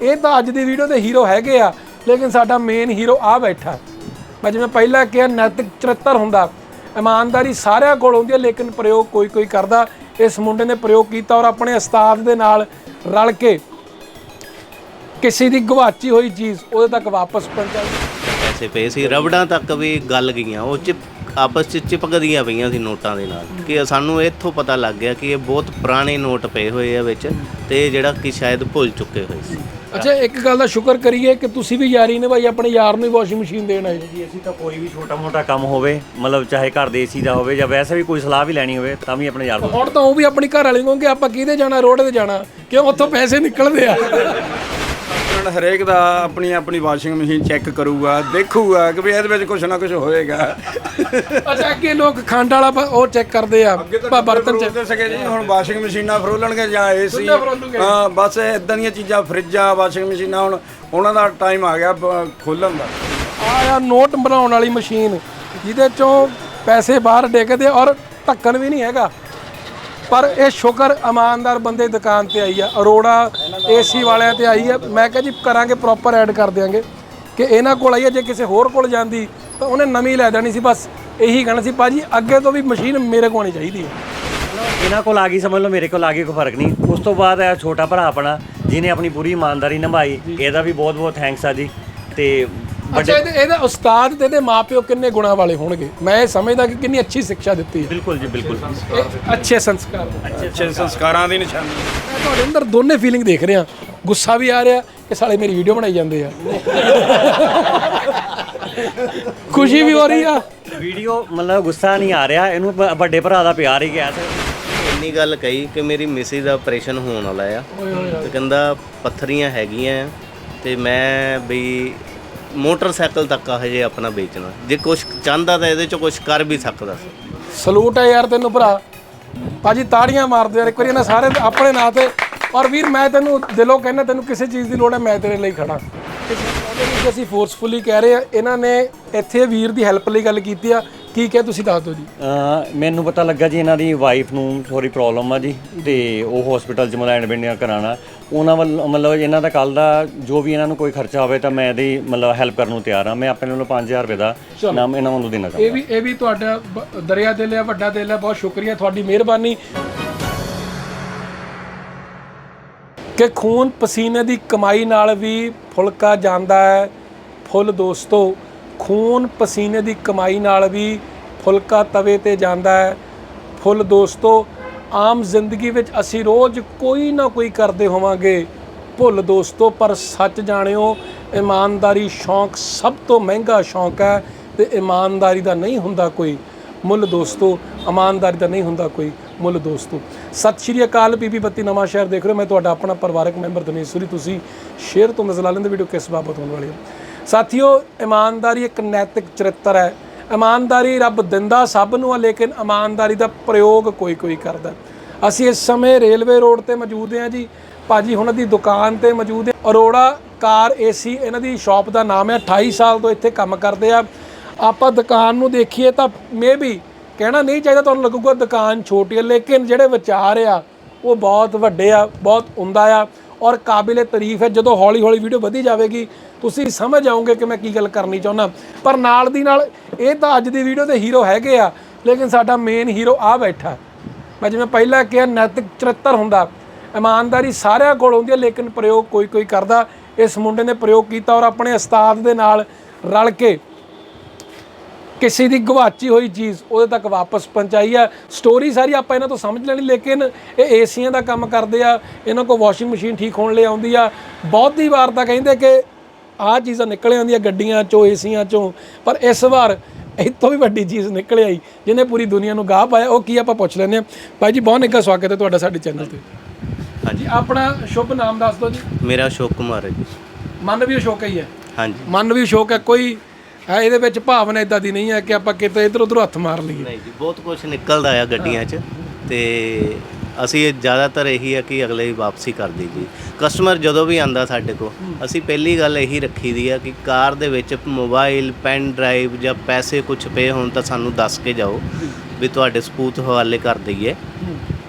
ਇਹ ਤਾਂ ਅੱਜ ਦੀ ਵੀਡੀਓ ਦੇ ਹੀਰੋ ਹੈਗੇ ਆ, ਲੇਕਿਨ ਸਾਡਾ ਮੇਨ ਹੀਰੋ ਆ ਬੈਠਾ। ਮੈਂ ਜਿਵੇਂ ਪਹਿਲਾਂ ਕਿਹਾ, ਨੈਤਿਕ ਚਰਿੱਤਰ ਹੁੰਦਾ, ਇਮਾਨਦਾਰੀ ਸਾਰਿਆਂ ਕੋਲ ਹੁੰਦੀ ਹੈ ਲੇਕਿਨ ਪ੍ਰਯੋਗ ਕੋਈ ਕੋਈ ਕਰਦਾ। ਇਸ ਮੁੰਡੇ ਨੇ ਪ੍ਰਯੋਗ ਕੀਤਾ ਔਰ ਆਪਣੇ ਉਸਤਾਦ ਦੇ ਨਾਲ ਰਲ ਕੇ ਕਿਸੇ ਦੀ ਗਵਾਚੀ ਹੋਈ ਚੀਜ਼ ਉਹਦੇ ਤੱਕ ਵਾਪਸ ਪਹੁੰਚਾਈ। ਪੈਸੇ ਪਏ ਸੀ, ਰਬੜਾਂ ਤੱਕ ਵੀ ਗੱਲ ਗਈਆਂ, ਉਹ ਚਿਪ ਆਪਸ ਚ ਚਿਪਕਦੀਆਂ ਪਈਆਂ ਸੀ ਨੋਟਾਂ ਦੇ ਨਾਲ। ਕਿ ਸਾਨੂੰ ਇੱਥੋਂ ਪਤਾ ਲੱਗ ਗਿਆ ਕਿ ਇਹ ਬਹੁਤ ਪੁਰਾਣੇ ਨੋਟ ਪਏ ਹੋਏ ਆ ਵਿੱਚ ਤੇ ਇਹ ਜਿਹੜਾ ਕਿ ਸ਼ਾਇਦ ਭੁੱਲ ਚੁੱਕੇ ਹੋਏ ਸੀ। ਅੱਛਾ ਇੱਕ ਗੱਲ ਦਾ ਸ਼ੁਕਰ ਕਰੀਏ ਕਿ ਤੁਸੀਂ ਵੀ ਯਾਰੀ ਨੇ ਭਾਈ ਆਪਣੇ ਯਾਰ ਨੂੰ ਹੀ ਵਾਸ਼ਿੰਗ ਮਸ਼ੀਨ ਦੇਣ ਆਏ। ਜੀ ਅਸੀਂ ਤਾਂ ਕੋਈ ਵੀ ਛੋਟਾ ਮੋਟਾ ਕੰਮ ਹੋਵੇ ਮਤਲਬ ਚਾਹੇ ਘਰ ਦੇ ਏਸੀ ਦਾ ਹੋਵੇ ਜਾਂ ਵੈਸੇ ਵੀ ਕੋਈ ਸਲਾਹ ਵੀ ਲੈਣੀ ਹੋਵੇ ਤਾਂ ਵੀ ਆਪਣੇ ਯਾਰ ਦੋਸਤ ਹੁਣ ਤਾਂ ਉਹ ਵੀ ਆਪਣੀ ਘਰ ਵਾਲੀ ਨੂੰ ਕਹੋਗੇ ਆਪਾਂ ਕਿਹਦੇ ਜਾਣਾ ਰੋਡ ਤੇ ਜਾਣਾ ਕਿਉਂ ਉੱਥੋਂ ਪੈਸੇ ਨਿਕਲਦੇ ਆ? ਹੁਣ ਹਰੇਕ ਦਾ ਆਪਣੀ ਆਪਣੀ ਵਾਸ਼ਿੰਗ ਮਸ਼ੀਨ ਚੈੱਕ ਕਰੂਗਾ ਦੇਖੂਗਾ ਕਿ ਵੀ ਇਹਦੇ ਵਿੱਚ ਕੁਝ ਨਾ ਕੁਝ ਹੋਏਗਾ। ਅੱਛਾ ਅੱਗੇ ਲੋਕ ਖੰਡ ਵਾਲਾ ਬ- ਉਹ ਚੈੱਕ ਕਰਦੇ ਆ ਬ- ਬਰਤਨ ਚ ਫਰੋਲਦੇ ਸੀਗੇ ਜੀ ਹੁਣ ਵਾਸ਼ਿੰਗ ਮਸ਼ੀਨਾਂ ਫਰੋਲਣਗੇ ਜਾਂ ਏਸੀ ਦੁੱਧਾ ਫਰੋਲੂਗੇ। ਹਾਂ ਬਸ ਇਦਾਂ ਦੀਆਂ ਚੀਜ਼ਾਂ ਫਰਿੱਜਾਂ ਵਾਸ਼ਿੰਗ ਮਸ਼ੀਨਾਂ ਹੁਣ ਉਹਨਾਂ ਦਾ ਟਾਈਮ ਆ ਗਿਆ ਖੋਲਣ ਦਾ। ਆ ਆ ਨੋਟ ਬਣਾਉਣ ਵਾਲੀ ਮਸ਼ੀਨ ਜਿਹਦੇ ਚੋਂ ਪੈਸੇ ਬਾਹਰ ਡਿੱਗਦੇ ਔਰ ਢੱਕਣ ਵੀ ਨਹੀਂ ਹੈਗਾ। ਪਰ ਇਹ ਸ਼ੁਕਰ ਇਮਾਨਦਾਰ ਬੰਦੇ ਦੁਕਾਨ ਤੇ ਆਈ ਆ ਅਰੋੜਾ ਏਸੀ ਵਾਲਿਆਂ ਤੇ ਆਈ ਆ। ਮੈਂ ਕਿਹਾ ਜੀ ਕਰਾਂਗੇ ਪ੍ਰੋਪਰ ਐਡ ਕਰ ਦਿਆਂਗੇ ਕਿ ਇਹਨਾਂ ਕੋਲ ਆਈ ਆ ਜੇ ਕਿਸੇ ਹੋਰ ਕੋਲ ਜਾਂਦੀ ਤਾਂ ਉਹਨੇ ਨਵੀਂ ਲੈ ਦੇਣੀ ਸੀ ਬਸ ਇਹੀ ਕਹਿਣਾ ਸੀ। ਭਾਜੀ ਅੱਗੇ ਤੋਂ ਵੀ ਮਸ਼ੀਨ ਮੇਰੇ ਕੋਲ ਆਉਣੀ ਚਾਹੀਦੀ ਹੈ। ਇਹਨਾਂ ਕੋਲ ਆ ਗਈ ਸਮਝ ਲਓ ਮੇਰੇ ਕੋਲ ਆ ਗਈ ਕੋਈ ਫ਼ਰਕ ਨਹੀਂ। ਉਸ ਤੋਂ ਬਾਅਦ ਇਹ ਛੋਟਾ ਭਰਾ ਆਪਣਾ ਜਿਹਨੇ ਆਪਣੀ ਪੂਰੀ ਇਮਾਨਦਾਰੀ ਨਿਭਾਈ ਇਹਦਾ ਵੀ ਬਹੁਤ ਬਹੁਤ ਥੈਂਕਸ ਆ ਜੀ। ਤੇ ਅੱਛਾ ਇਹਦੇ ਇਹਦਾ ਉਸਤਾਦ ਤੇ ਇਹਦੇ ਮਾਪਿਓ ਕਿੰਨੇ ਗੁਣਾ ਵਾਲੇ ਹੋਣਗੇ? ਮੈਂ ਇਹ ਸਮਝਦਾ ਕਿ ਕਿੰਨੀ ਅੱਛੀ ਸਿੱਖਿਆ ਦਿੱਤੀ ਹੈ। ਬਿਲਕੁਲ ਜੀ ਬਿਲਕੁਲ। ਇਹ ਅੱਛੇ ਸੰਸਕਾਰ। ਅੱਛੇ ਸੰਸਕਾਰਾਂ ਦੀ ਨਿਸ਼ਾਨੀ। ਮੈਂ ਤੁਹਾਡੇ ਅੰਦਰ ਦੋਨੇ ਫੀਲਿੰਗ ਦੇਖ ਰਿਹਾ। ਗੁੱਸਾ ਵੀ ਆ ਰਿਹਾ ਕਿ ਸਾਲੇ ਮੇਰੀ ਵੀਡੀਓ ਬਣਾਈ ਜਾਂਦੇ ਆ। ਖੁਸ਼ੀ ਵੀ ਹੋ ਰਹੀ ਆ। ਵੀਡੀਓ ਮਤਲਬ ਗੁੱਸਾ ਨਹੀਂ ਆ ਰਿਹਾ ਇਹਨੂੰ ਬ- ਵੱਡੇ ਭਰਾ ਦਾ ਪਿਆਰ ਹੀ ਗਿਆ ਸੀ। ਇੰਨੀ ਗੱਲ ਕਹੀ ਕਿ ਮੇਰੀ ਮਿਸਿਸ ਦਾ ਆਪਰੇਸ਼ਨ ਹੋਣ ਵਾਲਾ ਆ। ਤੇ ਕਹਿੰਦਾ ਪੱਥਰੀਆਂ ਹੈਗੀਆਂ ਆ। ਤੇ ਮੈਂ ਵੀ ਮੋਟਰਸਾਈਕਲ ਤੱਕ ਆ ਹਜੇ ਆਪਣਾ ਵੇਚਣਾ। ਜੇ ਕੁਝ ਚਾਹੁੰਦਾ ਤਾਂ ਇਹਦੇ ਚ ਕੁਝ ਕਰ ਵੀ ਸਕਦਾ ਸੀ। ਸਲੂਟ ਹੈ ਯਾਰ ਤੈਨੂੰ ਭਰਾ। ਭਾਜੀ ਤਾੜੀਆਂ ਮਾਰਦੇ ਯਾਰ, ਇੱਕ ਵਾਰੀ ਇਹਨਾਂ ਸਾਰੇ ਆਪਣੇ ਨਾਂ ਤੇ। ਔਰ ਵੀਰ, ਮੈਂ ਤੈਨੂੰ ਦਿਲੋਂ ਕਹਿੰਦਾ, ਤੈਨੂੰ ਕਿਸੇ ਚੀਜ਼ ਦੀ ਲੋੜ ਹੈ, ਮੈਂ ਤੇਰੇ ਲਈ ਖੜਾ। ਕਿਸੇ ਉਹਦੇ ਵਿੱਚ ਅਸੀਂ ਫੋਰਸਫੁਲੀ ਕਹਿ ਰਹੇ ਆ ਇਹਨਾਂ ਨੇ ਇੱਥੇ ਵੀਰ ਦੀ ਹੈਲਪ ਲਈ ਗੱਲ ਕੀਤੀ ਆ। ਕੀ ਕਿਹਾ ਤੁਸੀਂ ਦੱਸ ਦਿਓ ਜੀ? ਅਹ ਮੈਨੂੰ ਪਤਾ ਲੱਗਾ ਜੀ ਇਹਨਾਂ ਦੀ ਵਾਈਫ ਨੂੰ ਥੋੜੀ ਪ੍ਰੋਬਲਮ ਆ ਜੀ ਤੇ ਉਹ ਹਸਪੀਟਲ ਚ ਮਤਲਬ ਐਡਮਿਟ ਕਰਾਣਾ ਉਹਨਾਂ ਵੱਲ ਮਤਲਬ ਇਹਨਾਂ ਦਾ ਕੱਲ ਦਾ ਜੋ ਵੀ ਇਹਨਾਂ ਨੂੰ ਕੋਈ ਖਰਚਾ ਹੋਵੇ ਤਾਂ ਮੈਂ ਇਹਦੀ ਮਤਲਬ ਹੈਲਪ ਕਰਨ ਨੂੰ ਤਿਆਰ ਆ। ਮੈਂ ਆਪਣੇ ਵੱਲੋਂ 5000 ਰੁਪਏ ਦਾ ਨਾਮ ਇਹਨਾਂ ਨੂੰ ਦੇਣਾ ਚਾਹੁੰਦਾ ਇਹ ਵੀ ਇਹ ਵੀ ਤੁਹਾਡਾ ਬ- ਦਰਿਆ ਦਿਲ ਹੈ ਵੱਡਾ ਦਿਲ ਹੈ ਬਹੁਤ ਸ਼ੁਕਰੀਆ ਤੁਹਾਡੀ ਮਿਹਰਬਾਨੀ। ਕਿ ਖੂਨ ਪਸੀਨੇ ਦੀ ਕਮਾਈ ਨਾਲ ਵੀ ਫੁਲਕਾ ਜਾਂਦਾ ਹੈ। ਫੁੱਲ ਦੋਸਤੋ ਖੂਨ ਪਸੀਨੇ ਦੀ ਕਮਾਈ ਨਾਲ ਵੀ ਫੁਲਕਾ ਤਵੇ ਤੇ ਜਾਂਦਾ ਹੈ। ਫੁੱਲ ਦੋਸਤੋ, ਆਮ ਜ਼ਿੰਦਗੀ ਵਿੱਚ ਅਸੀਂ ਰੋਜ਼ ਕੋਈ ਨਾ ਕੋਈ ਕਰਦੇ ਹੋਵਾਂਗੇ। ਭੁੱਲ ਦੋਸਤੋ, ਪਰ ਸੱਚ ਜਾਣਿਓ, ਇਮਾਨਦਾਰੀ ਸ਼ੌਂਕ ਸਭ ਤੋਂ ਮਹਿੰਗਾ ਸ਼ੌਂਕ ਹੈ ਤੇ ਇਮਾਨਦਾਰੀ ਦਾ ਨਹੀਂ ਹੁੰਦਾ ਕੋਈ। ਮੁੱਲ ਦੋਸਤੋ, ਇਮਾਨਦਾਰੀ ਦਾ ਨਹੀਂ ਹੁੰਦਾ ਕੋਈ। ਮੁੱਲ ਦੋਸਤੋ। ਸਤਿ ਸ਼੍ਰੀ ਅਕਾਲ, ਬੀਬੀ ਬੱਤੀ ਨਵਾਂ ਸ਼ਹਿਰ ਦੇਖ ਰਹੇ ਹੋ। ਮੈਂ ਤੁਹਾਡਾ ਆਪਣਾ ਪਰਿਵਾਰਕ ਮੈਂਬਰ ਦਿਨੇਸ਼ਵਰੀ ਤੁਸੀਂ ਸ਼ੇਅਰ ਤੋਂ ਨਜ਼ਰ ਲਾ ਲੈਂਦੇ ਵੀਡੀਓ ਕਿਸ ਬਾਬਤ ਹੋਣ ਵਾਲੀ ਹੈ। ਸਾਥੀਓ, ਇਮਾਨਦਾਰੀ ਇੱਕ ਨੈਤਿਕ ਚਰਿੱਤਰ ਹੈ। ਇਮਾਨਦਾਰੀ ਰੱਬ ਦਿੰਦਾ ਸਭ ਨੂੰ ਆ, ਲੇਕਿਨ ਇਮਾਨਦਾਰੀ ਦਾ ਪ੍ਰਯੋਗ ਕੋਈ ਕੋਈ ਕਰਦਾ। ਅਸੀਂ ਇਸ ਸਮੇਂ ਰੇਲਵੇ ਰੋਡ ਤੇ ਮੌਜੂਦ ਹਾਂ ਜੀ। ਭਾਜੀ ਉਹਨਾਂ ਦੀ ਦੁਕਾਨ ਤੇ ਮੌਜੂਦ ਹੈ। ਅਰੋੜਾ ਕਾਰ ਏਸੀ, ਇਹਨਾਂ ਦੀ ਸ਼ਾਪ ਦਾ ਨਾਮ ਹੈ। 28 ਸਾਲ ਤੋਂ ਇੱਥੇ ਕੰਮ ਕਰਦੇ ਆ। ਆਪਾਂ ਦੁਕਾਨ ਨੂੰ ਦੇਖੀਏ ਤਾਂ ਮੇ ਵੀ ਕਹਿਣਾ ਨਹੀਂ ਚਾਹੀਦਾ, ਤੁਹਾਨੂੰ ਲੱਗੂਗਾ ਦੁਕਾਨ ਛੋਟੀ ਹੈ, ਲੇਕਿਨ ਜਿਹੜੇ ਵਿਚਾਰ ਆ, ਉਹ ਬਹੁਤ ਵੱਡੇ ਆ, ਬਹੁਤ ਉਮਦਾ ਆ। ਔਰ ਕਾਬਿਲੇ ਤਾਰੀਫ ਹੈ। ਜਦੋਂ ਹੌਲੀ ਹੌਲੀ ਵੀਡੀਓ ਵਧੀ ਜਾਵੇਗੀ, ਤੁਸੀਂ ਸਮਝ ਜਾਓਗੇ ਕਿ ਮੈਂ ਕੀ ਗੱਲ ਕਰਨੀ ਚਾਹੁੰਦਾ। ਪਰ ਨਾਲ ਦੀ ਨਾਲ ਇਹ ਤਾਂ ਅੱਜ ਦੀ ਵੀਡੀਓ ਦੇ ਹੀਰੋ ਹੈਗੇ ਆ, ਲੇਕਿਨ ਸਾਡਾ ਮੇਨ ਹੀਰੋ ਆ ਬੈਠਾ। ਮੈਂ ਜਿਵੇਂ ਪਹਿਲਾਂ ਕਿਹਾ, ਨੈਤਿਕ ਚਰਿੱਤਰ ਹੁੰਦਾ। ਇਮਾਨਦਾਰੀ ਸਾਰਿਆਂ ਕੋਲ ਹੁੰਦੀ ਹੈ, ਲੇਕਿਨ ਪ੍ਰਯੋਗ ਕੋਈ ਕੋਈ ਕਰਦਾ। ਇਸ ਮੁੰਡੇ ਨੇ ਪ੍ਰਯੋਗ ਕੀਤਾ ਔਰ ਆਪਣੇ ਉਸਤਾਦ ਦੇ ਨਾਲ ਰਲ ਕੇ ਕਿਸੇ ਦੀ ਗਵਾਚੀ ਹੋਈ ਚੀਜ਼ ਉਹਦੇ ਤੱਕ ਵਾਪਸ ਪਹੁੰਚਾਈ ਆ। ਸਟੋਰੀ ਸਾਰੀ ਆਪਾਂ ਇਹਨਾਂ ਤੋਂ ਸਮਝ ਲੈਣੀ ਲੇਕਿਨ ਇਹ ਏਸੀਆਂ ਦਾ ਕੰਮ ਕਰਦੇ ਆ। ਇਹਨਾਂ ਕੋਲ ਵਾਸ਼ਿੰਗ ਮਸ਼ੀਨ ਠੀਕ ਹੋਣ ਲਈ ਆਉਂਦੀ ਆ। ਬਹੁਤੀ ਵਾਰ ਤਾਂ ਕਹਿੰਦੇ ਕਿ ਆਹ ਚੀਜ਼ਾਂ ਨਿਕਲ ਆਉਂਦੀਆਂ ਗੱਡੀਆਂ ਚੋਂ ਏਸੀਆਂ ਚੋਂ ਪਰ ਇਸ ਵਾਰ ਤੋਂ ਵੀ ਵੱਡੀ ਚੀਜ਼ ਨਿਕਲ ਆਈ ਜਿਹਨੇ ਪੂਰੀ ਦੁਨੀਆ ਨੂੰ ਗਾਹ ਪਾਇਆ। ਉਹ ਕੀ ਆਪਾਂ ਪੁੱਛ ਲੈਂਦੇ ਆ ਭਾਈ ਜੀ ਬਹੁਤ ਨਿੱਘਾ ਸਵਾਗਤ ਹੈ ਤੁਹਾਡਾ ਸਾਡੇ ਚੈਨਲ ਤੇ। ਹਾਂਜੀ। ਆਪਣਾ ਸ਼ੁਭ ਨਾਮ ਦੱਸ ਦਿਓ ਜੀ। ਮੇਰਾ ਅਸ਼ੋਕ ਕੁਮਾਰ ਹੈ ਜੀ। ਮਨ ਵੀ ਅਸ਼ੋਕ ਹੀ ਹੈ। ਹਾਂਜੀ। ਮਨ ਵੀ ਅਸ਼ੋਕ ਹੈ। ਕੋਈ ਹੈ, ਇਹਦੇ ਵਿੱਚ ਭਾਵਨਾ ਇਦਾਂ ਦੀ ਨਹੀਂ ਹੈ ਕਿ ਆਪਾਂ ਕਿਤੇ ਇਧਰ ਉਧਰ ਹੱਥ ਮਾਰ ਲਈਏ। ਨਹੀਂ ਜੀ, ਬਹੁਤ ਕੁਝ ਨਿਕਲਦਾ ਆ ਗੱਡੀਆਂ 'ਚ ਤੇ ਅਸੀਂ ਇਹ ਜ਼ਿਆਦਾਤਰ ਇਹੀ ਆ ਕਿ ਅਗਲੇ ਹੀ ਵਾਪਸੀ ਕਰ ਦੀ ਜੀ। ਕਸਟਮਰ ਜਦੋਂ ਵੀ ਆਂਦਾ ਸਾਡੇ ਕੋਲ, ਅਸੀਂ ਪਹਿਲੀ ਗੱਲ ਇਹੀ ਰੱਖੀ ਦੀ ਆ ਕਿ ਕਾਰ ਦੇ ਵਿੱਚ ਮੋਬਾਈਲ ਪੈਨ ਡਰਾਈਵ ਜਾਂ ਪੈਸੇ ਕੁਝ ਪਏ ਹੋਣ ਤਾਂ ਸਾਨੂੰ ਦੱਸ ਕੇ ਜਾਓ ਵੀ ਤੁਹਾਡੇ ਸਪੂਤ ਹਵਾਲੇ ਕਰ ਦਈਏ।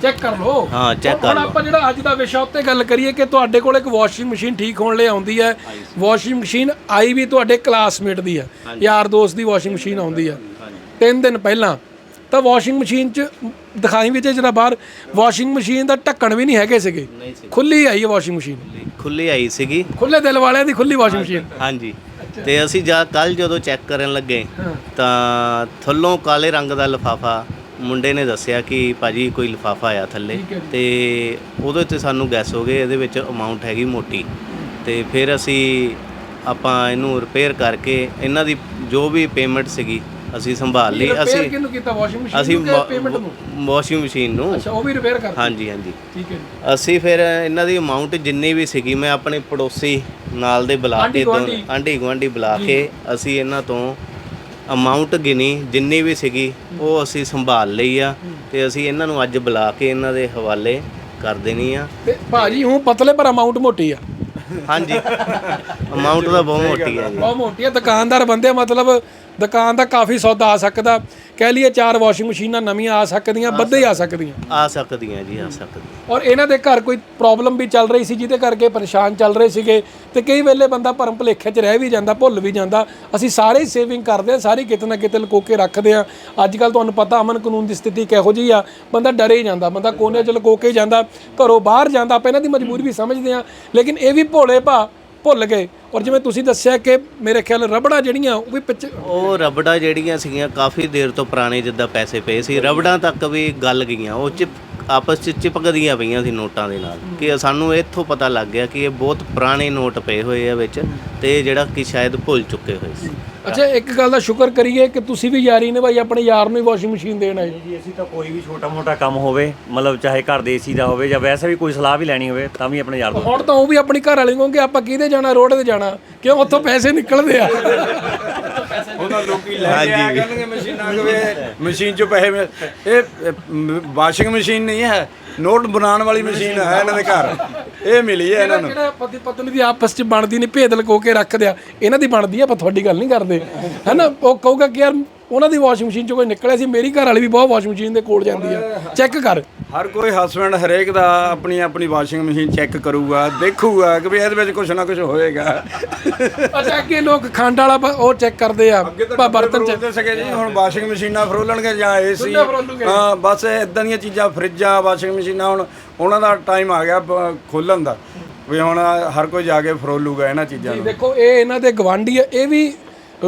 ਚੈੱਕ ਕਰ ਲਓ। ਹਾਂ, ਹੁਣ- ਕਰ ਹੁਣ ਲਓ। ਆਪਾਂ ਜਿਹੜਾ ਅੱਜ ਦਾ ਵਿਸ਼ਾ ਉੱਤੇ ਗੱਲ ਕਰੀਏ ਕਿ ਤੁਹਾਡੇ ਕੋਲ ਇੱਕ ਵਾਸ਼ਿੰਗ ਮਸ਼ੀਨ ਠੀਕ ਹੋਣ ਲਈ ਆਉਂਦੀ ਹੈ। ਵਾਸ਼ਿੰਗ ਮਸ਼ੀਨ ਆਈ ਵੀ ਤੁਹਾਡੇ ਕਲਾਸਮੇਟ ਦੀ ਹੈ। ਯਾਰ ਦੋਸਤ ਦੀ ਵਾਸ਼ਿੰਗ ਮਸ਼ੀਨ ਆਉਂਦੀ ਹੈ। ਤਿੰਨ ਦਿਨ ਪਹਿਲਾਂ। ਤਾਂ ਵਾਸ਼ਿੰਗ ਮਸ਼ੀਨ 'ਚ ਦਿਖਾਈ ਵਿੱਚ ਜਿਹੜਾ ਬਾਹਰ ਵਾਸ਼ਿੰਗ ਮਸ਼ੀਨ ਦਾ ਢੱਕਣ ਵੀ ਨਹੀਂ ਹੈਗੇ ਸੀਗੇ। ਖੁੱਲੀ ਆਈ ਹੈ ਵਾਸ਼ਿੰਗ ਮਸ਼ੀਨ। ਖੁੱਲੀ ਆਈ ਸੀਗੀ। ਖੁੱਲੇ ਦਿਲ ਵਾਲਿਆਂ ਦੀ ਖੁੱਲੀ ਵਾਸ਼ਿੰਗ ਮਸ਼ੀਨ। ਹਾਂਜੀ। ਤੇ ਅਸੀਂ ਜਾ ਕੱਲ ਜਦੋਂ ਚੈੱਕ ਕਰਨ ਲੱਗੇ ਤਾਂ ਥੱਲੋਂ ਕਾਲੇ ਰੰਗ ਦਾ ਲਿਫਾਫਾ ਮੁੰਡੇ ਨੇ ਦੱਸਿਆ ਕਿ ਭਾਜੀ ਕੋਈ ਲਿਫਾਫਾ ਆਇਆ ਥੱਲੇ ਤੇ ਉਹਦੇ ਤੇ ਸਾਨੂੰ ਗੈਸ ਹੋ ਗਏ ਇਹਦੇ ਵਿੱਚ ਅਮਾਉਂਟ ਹੈਗੀ ਮੋਟੀ। ਤੇ ਫਿਰ ਅਸੀਂ ਆਪਾਂ ਇਹਨੂੰ ਰਿਪੇਅਰ ਕਰਕੇ ਇਹਨਾਂ ਦੀ ਜੋ ਵੀ ਪੇਮੈਂਟ ਸੀਗੀ ਅਸੀਂ ਸੰਭਾਲ ਲਈ। ਰਿਪੇਅਰ ਅਸੀਂ ਕਿਹਨੂੰ ਕੀਤਾ? ਵਾਸ਼ਿੰਗ ਮਸ਼ੀਨ ਅਸੀਂ ਪੇਮੈਂਟ ਨੂੰ? ਵਾਸ਼ਿੰਗ ਮਸ਼ੀਨ ਨੂੰ। ਅੱਛਾ ਉਹ ਵੀ ਰਿਪੇਅਰ ਕਰ ਹਾਂਜੀ ਹਾਂਜੀ। ਠੀਕ ਹੈ ਅਸੀਂ ਫਿਰ ਇਹਨਾਂ ਦੀ ਅਮਾਉਂਟ ਜਿੰਨੀ ਵੀ ਸੀਗੀ ਮੈਂ ਆਪਣੇ ਪੜੋਸੀ ਨਾਲ ਦੇ ਬੁਲਾ ਕੇ। ਆਂਢੀ ਗੁਆਂਢੀ ਬੁਲਾ ਕੇ ਅਸੀਂ ਇਹਨਾਂ ਤੋਂ ਅਮਾਉਂਟ ਗਿਣੀ ਜਿੰਨੀ ਵੀ ਸੀਗੀ ਉਹ ਅਸੀਂ ਸੰਭਾਲ ਲਈ ਆ ਤੇ ਅਸੀਂ ਇਹਨਾਂ ਨੂੰ ਅੱਜ ਬੁਲਾ ਕੇ ਇਹਨਾਂ ਦੇ ਹਵਾਲੇ ਕਰ ਦੇਣੀ ਆ। ਤੇ ਭਾਜੀ ਹੂੰ ਪਤਲੇ ਪਰ ਅਮਾਉਂਟ ਮੋਟੀ ਆ। ਹਾਂਜੀ ਅਮਾਉਂਟ ਤਾਂ ਬਹੁਤ ਮੋਟੀ ਜੀ। ਬਹੁਤ ਮੋਟੀ ਆ। ਦੁਕਾਨਦਾਰ ਬੰਦੇ ਮਤਲਬ ਦੁਕਾਨ ਦਾ ਕਾਫੀ ਸੌਦਾ ਆ ਸਕਦਾ। ਕਹਿ ਲਈਏ ਚਾਰ ਵਾਸ਼ਿੰਗ ਮਸ਼ੀਨਾਂ ਨਵੀਆਂ ਆ ਸਕਦੀਆਂ ਵੱਧੇ ਆ ਸਕਦੀਆਂ। ਆ ਸਕਦੀਆਂ ਜੀ ਆ ਸਕਦੀਆਂ। ਔਰ ਇਹਨਾਂ ਦੇ ਘਰ ਕੋਈ ਪ੍ਰੋਬਲਮ ਵੀ ਚੱਲ ਰਹੀ ਸੀ ਜਿਹਦੇ ਕਰਕੇ ਪਰੇਸ਼ਾਨ ਚੱਲ ਰਹੇ ਸੀਗੇ ਤੇ ਕਈ ਵੇਲੇ ਬੰਦਾ ਭਰਮ ਭੁਲੇਖੇ 'ਚ ਰਹਿ ਵੀ ਜਾਂਦਾ ਭੁੱਲ ਵੀ ਜਾਂਦਾ। ਅਸੀਂ ਸਾਰੇ ਸੇਵਿੰਗ ਕਰਦੇ ਆ ਸਾਰੇ ਕਿਤੇ ਨਾ ਕਿਤੇ ਲੁਕੋ ਕੇ ਰੱਖਦੇ ਆ ਅੱਜ ਕੱਲ ਤੁਹਾਨੂੰ ਪਤਾ ਅਮਨ ਕਾਨੂੰਨ ਦੀ ਸਥਿਤੀ ਕਿਹੋ ਜਿਹੀ ਆ। ਬੰਦਾ ਡਰੇ ਹੀ ਜਾਂਦਾ ਬੰਦਾ ਕੋਨੇ 'ਚ ਲੁਕੋ ਕੇ ਜਾਂਦਾ ਘਰੋਂ ਬਾਹਰ ਜਾਂਦਾ ਆਪਾਂ ਇਹਨਾਂ ਦੀ ਮਜਬੂਰੀ ਵੀ ਸਮਝਦੇ ਆ ਲੇਕਿਨ ਇਹ ਵੀ ਭੋਲੇ ਭਾ ਭੁੱਲ ਗਏ। ਔਰ ਜਿਵੇਂ ਤੁਸੀਂ ਦੱਸਿਆ ਕਿ ਮੇਰੇ ਖਿਆਲ ਰਬੜਾਂ ਜਿਹੜੀਆਂ ਉਹ ਵੀ ਪਿੱਛੇ ਉਹ ਰਬੜਾਂ ਜਿਹੜੀਆਂ ਸੀਗੀਆਂ ਕਾਫੀ ਦੇਰ ਤੋਂ ਪੁਰਾਣੇ ਜਿੱਦਾਂ ਪੈਸੇ ਪਏ ਸੀ। ਰਬੜਾਂ ਤੱਕ ਵੀ ਗੱਲ ਗਈਆਂ। ਉਹ 'ਚ ਆਪਸ ਚ ਚਿਪਕਦੀਆਂ ਪਈਆਂ ਸੀ ਨੋਟਾਂ ਦੇ ਨਾਲ। ਕਿ ਸਾਨੂੰ ਇੱਥੋਂ ਪਤਾ ਲੱਗ ਗਿਆ ਕਿ ਇਹ ਬਹੁਤ ਪੁਰਾਣੇ ਨੋਟ ਪਏ ਹੋਏ ਆ ਵਿੱਚ ਤੇ ਇਹ ਜਿਹੜਾ ਕਿ ਸ਼ਾਇਦ ਭੁੱਲ ਚੁੱਕੇ ਹੋਏ ਸੀ। ਅੱਛਾ ਇੱਕ ਗੱਲ ਦਾ ਸ਼ੁਕਰ ਕਰੀਏ ਕਿ ਤੁਸੀਂ ਵੀ ਯਾਰੀ ਨਿਭਾਈ ਆਪਣੇ ਯਾਰ ਨੂੰ ਹੀ ਵਾਸ਼ਿੰਗ ਮਸ਼ੀਨ ਦੇਣ ਆਏ। ਜੀ ਅਸੀਂ ਤਾਂ ਕੋਈ ਵੀ ਛੋਟਾ ਮੋਟਾ ਕੰਮ ਹੋਵੇ ਮਤਲਬ ਚਾਹੇ ਘਰ ਦੇ ਏਸੀ ਦਾ ਹੋਵੇ ਜਾਂ ਵੈਸੇ ਵੀ ਕੋਈ ਸਲਾਹ ਵੀ ਲੈਣੀ ਹੋਵੇ ਤਾਂ ਵੀ ਆਪਣੇ ਯਾਰ ਦੋਸਤ ਹੁਣ ਤਾਂ ਉਹ ਵੀ ਆਪਣੀ ਘਰ ਵਾਲੀ ਕਹੋਗੇ ਆਪਾਂ ਕਿਹਦੇ ਜਾਣਾ ਰੋਡ ਤੇ ਜਾਣਾ ਕਿਉਂ ਉੱਥੋਂ ਪੈਸੇ ਨਿਕਲਦੇ ਆ? ਉਹਨਾਂ ਲੋਕੀ ਲੈ ਕੇ ਆਇਆ ਕਰਨਗੇ ਮਸ਼ੀਨਾਂ ਕਵੇ ਮਸ਼ੀਨ ਚੋਂ ਪੈਸੇ ਮਿਲ ਇਹ ਵਾਸ਼ਿੰਗ ਮਸ਼ੀਨ ਨਹੀਂ ਹੈ ਨੋਟ ਬਣਾਉਣ ਵਾਲੀ ਮਸ਼ੀਨ ਹੈ ਇਹਨਾਂ ਦੇ ਘਰ। ਇਹ ਮਿਲੀ ਹੈ ਇਹਨਾਂ ਨੂੰ। ਜਿਹੜਾ ਪਤੀ ਪਤਨੀ ਦੀ ਆਪਸ ਚ ਬਣਦੀ ਨਹੀਂ ਭੇਦ ਲਕੋ ਕੇ ਰੱਖਦੇ ਆ। ਇਹਨਾਂ ਦੀ ਬਣਦੀ ਆ ਆਪਾਂ ਤੁਹਾਡੀ ਗੱਲ ਨਹੀਂ ਕਰਦੇ। ਹੈਨਾ? ਉਹ ਕਹੂਗਾ ਕਿ ਯਾਰ ਉਹਨਾਂ ਦੀ ਵਾਸ਼ਿੰਗ ਮਸ਼ੀਨ ਚੋਂ ਕੋਈ ਨਿਕਲਿਆ ਸੀ ਮੇਰੀ ਘਰ ਵਾਲੀ ਵੀ ਬਹੁਤ ਵਾਸ਼ਿੰਗ ਮਸ਼ੀਨ ਦੇ ਕੋਲ ਜਾਂਦੀ ਆ। ਚੈੱਕ ਕਰ। ਹਰ ਕੋਈ ਹਸਬੰਡ ਹਰੇਕ ਦਾ ਆਪਣੀ ਆਪਣੀ ਵਾਸ਼ਿੰਗ ਮਸ਼ੀਨ ਚੈੱਕ ਕਰੂਗਾ ਦੇਖੂਗਾ ਕਿ ਵੀ ਇਹਦੇ ਵਿੱਚ ਕੁਝ ਨਾ ਕੁਝ ਹੋਏਗਾ। ਅੱਛਾ ਅੱਗੇ ਲੋਕ ਖੰਡ ਵਾਲਾ ਬ- ਉਹ ਚੈੱਕ ਕਰਦੇ ਆ ਬ- ਬਰਤਨ ਚ। ਫਰੋਲਦੇ ਸਕੇ ਜੀ ਹੁਣ ਵਾਸ਼ਿੰਗ ਮਸ਼ੀਨਾਂ ਫਰੋਲਣਗੇ ਜਾਂ ਏਸੀ ਫਰੋਲੂਗੇ। ਹਾਂ ਬਸ ਇਦਾਂ ਦੀਆਂ ਚੀਜ਼ਾਂ ਫਰਿੱਜਾਂ ਵਾਸ਼ਿੰਗ ਮਸ਼ੀਨਾਂ ਹੁਣ ਉਹਨਾਂ ਦਾ ਟਾਈਮ ਆ ਗਿਆ ਖੋਲਣ ਦਾ। ਵੀ ਹੁਣ ਹਰ ਕੋਈ ਜਾ ਕੇ ਫਰੋਲੂਗਾ ਇਹਨਾਂ ਚੀਜ਼ਾਂ ਨੂੰ। ਦੇਖੋ ਇਹ ਇਹਨਾਂ ਦੇ ਗਵਾਂਢੀ ਆ ਇਹ ਵੀ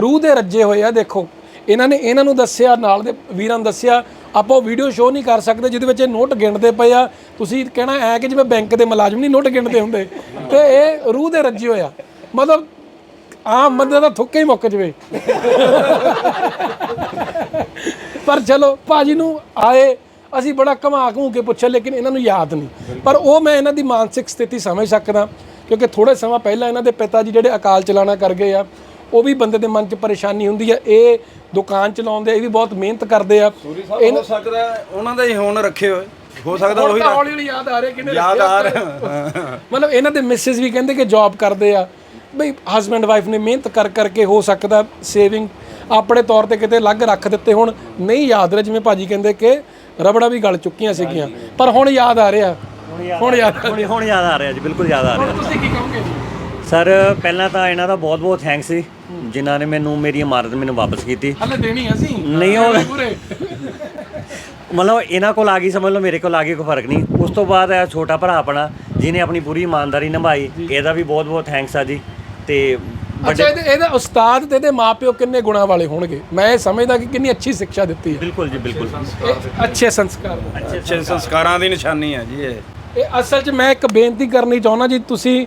ਰੂਹ ਦੇ ਰੱਜੇ ਹੋਏ ਆ ਦੇਖੋ। ਇਹਨਾਂ ਨੇ ਇਹਨਾਂ ਨੂੰ ਦੱਸਿਆ, ਨਾਲ ਦੇ ਵੀਰਾਂ ਨੂੰ ਦੱਸਿਆ, ਆਪਾਂ ਉਹ ਵੀਡੀਓ ਸ਼ੋਅ ਨਹੀਂ ਕਰ ਸਕਦੇ ਜਿਹਦੇ ਵਿੱਚ ਇਹ ਨੋਟ ਗਿਣਦੇ ਪਏ ਆ। ਤੁਸੀਂ ਕਹਿਣਾ ਐ ਕਿ ਜਿਵੇਂ ਬੈਂਕ ਦੇ ਮੁਲਾਜ਼ਮ ਨਹੀਂ ਨੋਟ ਗਿਣਦੇ ਹੁੰਦੇ। ਤੇ ਇਹ ਰੂਹ ਦੇ ਰੱਜੇ ਹੋਏ ਆ। ਮਤਲਬ ਆਮ ਬੰਦੇ ਦਾ ਥੁੱਕੇ ਹੀ ਮੁੱਕ ਜਵੇ। ਪਰ ਚਲੋ, ਭਾਜੀ ਨੂੰ ਆਏ, ਅਸੀਂ ਬੜਾ ਘਮਾ ਘੂ ਕੇ ਪੁੱਛਿਆ, ਲੇਕਿਨ ਇਹਨਾਂ ਨੂੰ ਯਾਦ ਨਹੀਂ। ਪਰ ਉਹ ਮੈਂ ਇਹਨਾਂ ਦੀ ਮਾਨਸਿਕ ਸਥਿਤੀ ਸਮਝ ਸਕਦਾ, ਕਿਉਂਕਿ ਥੋੜੇ ਸਮਾਂ ਪਹਿਲਾਂ ਇਹਨਾਂ ਦੇ ਪਿਤਾ ਜੀ ਜਿਹੜੇ ਅਕਾਲ ਚਲਾਣਾ ਕਰ ਗਏ ਆ ਉਹ ਵੀ ਬੰਦੇ ਦੇ ਮਨ 'ਚ ਪਰੇਸ਼ਾਨੀ ਹੁੰਦੀ ਆ ਇਹ ਦੁਕਾਨ ਚਲਾਉਂਦੇ ਇਹ ਵੀ ਬਹੁਤ ਮਿਹਨਤ ਕਰਦੇ ਆ। ਹੋ ਸਕਦਾ ਉਹਨਾਂ ਦਾ ਹੀ ਹੁਣ ਰੱਖੇ ਹੋਏ। ਹੋ ਸਕਦਾ ਉਹੀ ਤਾਂ ਹੌਲੀ ਹੌਲੀ ਯਾਦ ਆ ਰਿਹਾ ਕਿਨੇ ਯਾਦ ਆ ਰਿਹਾ। ਮਤਲਬ ਇਹਨਾਂ ਦੇ ਮਿਸਿਸ ਵੀ ਕਹਿੰਦੇ ਕਿ ਜੌਬ ਕਰਦੇ ਆ। ਬਈ ਹਸਬੰਡ ਵਾਈਫ ਨੇ ਮਿਹਨਤ ਕਰ ਕਰਕੇ ਹੋ ਸਕਦਾ ਸੇਵਿੰਗ ਆਪਣੇ ਤੌਰ ਤੇ ਕਿਤੇ ਅਲੱਗ ਰੱਖ ਦਿੱਤੇ ਹੁਣ। ਨਹੀਂ ਯਾਦ ਰਿਹਾ ਜਿਵੇਂ ਭਾਜੀ ਕਹਿੰਦੇ ਕਿ ਰਬੜਾ ਵੀ ਗਲ ਚੁੱਕੀਆਂ ਸੀਗੀਆਂ। ਪਰ ਹੁਣ ਯਾਦ ਆ ਰਿਹਾ। ਹੁਣ ਯਾਦ ਹੁਣ ਹੁਣ ਯਾਦ ਆ ਰਿਹਾ ਜੀ ਬਿਲਕੁਲ ਯਾਦ ਆ ਰਿਹਾ। ਤੁਸੀਂ ਕੀ ਕਹੋਗੇ? ਸਰ ਪਹਿਲਾਂ ਤਾਂ ਇਹਨਾਂ ਦਾ ਬਹੁਤ ਬਹੁਤ ਥੈਂਕਸ ਸੀ ਜਿਨ੍ਹਾਂ ਨੇ ਮੈਨੂੰ ਮੇਰੀ ਇਮਾਰਤ ਮੈਨੂੰ ਵਾਪਸ ਕੀਤੀ। ਹਲੇ ਦੇਣੀ ਅਸੀਂ। ਨਹੀਂ ਉਹ ਪੂਰੇ। ਮਤਲਬ ਇਹਨਾਂ ਕੋਲ ਆ ਗਈ ਸਮਝ ਲਓ ਮੇਰੇ ਕੋਲ ਆ ਗਈ ਕੋਈ ਫ਼ਰਕ ਨਹੀਂ। ਉਸ ਤੋਂ ਬਾਅਦ ਇਹ ਛੋਟਾ ਭਰਾ ਆਪਣਾ ਜਿਹਨੇ ਆਪਣੀ ਪੂਰੀ ਇਮਾਨਦਾਰੀ ਨਿਭਾਈ ਇਹਦਾ ਵੀ ਬਹੁਤ ਬਹੁਤ ਥੈਂਕਸ ਆ ਜੀ। ਤੇ ਅੱਛਾ ਇਹਦੇ ਇਹਦਾ ਉਸਤਾਦ ਤੇ ਇਹਦੇ ਮਾਪਿਓ ਕਿੰਨੇ ਗੁਣਾ ਵਾਲੇ ਹੋਣਗੇ? ਮੈਂ ਇਹ ਸਮਝਦਾ ਕਿ ਕਿੰਨੀ ਅੱਛੀ ਸਿੱਖਿਆ ਦਿੱਤੀ ਹੈ। ਬਿਲਕੁਲ ਜੀ ਬਿਲਕੁਲ। ਇਹ ਅੱਛੇ ਸੰਸਕਾਰ ਅੱਛੇ ਸੰਸਕਾਰਾਂ ਦੀ ਨਿਸ਼ਾਨੀ ਹੈ ਜੀ ਇਹ। ਇਹ ਅਸਲ 'ਚ ਮੈਂ ਇੱਕ ਬੇਨਤੀ ਕਰਨੀ ਚਾਹੁੰਦਾ ਜੀ ਤੁਸੀਂ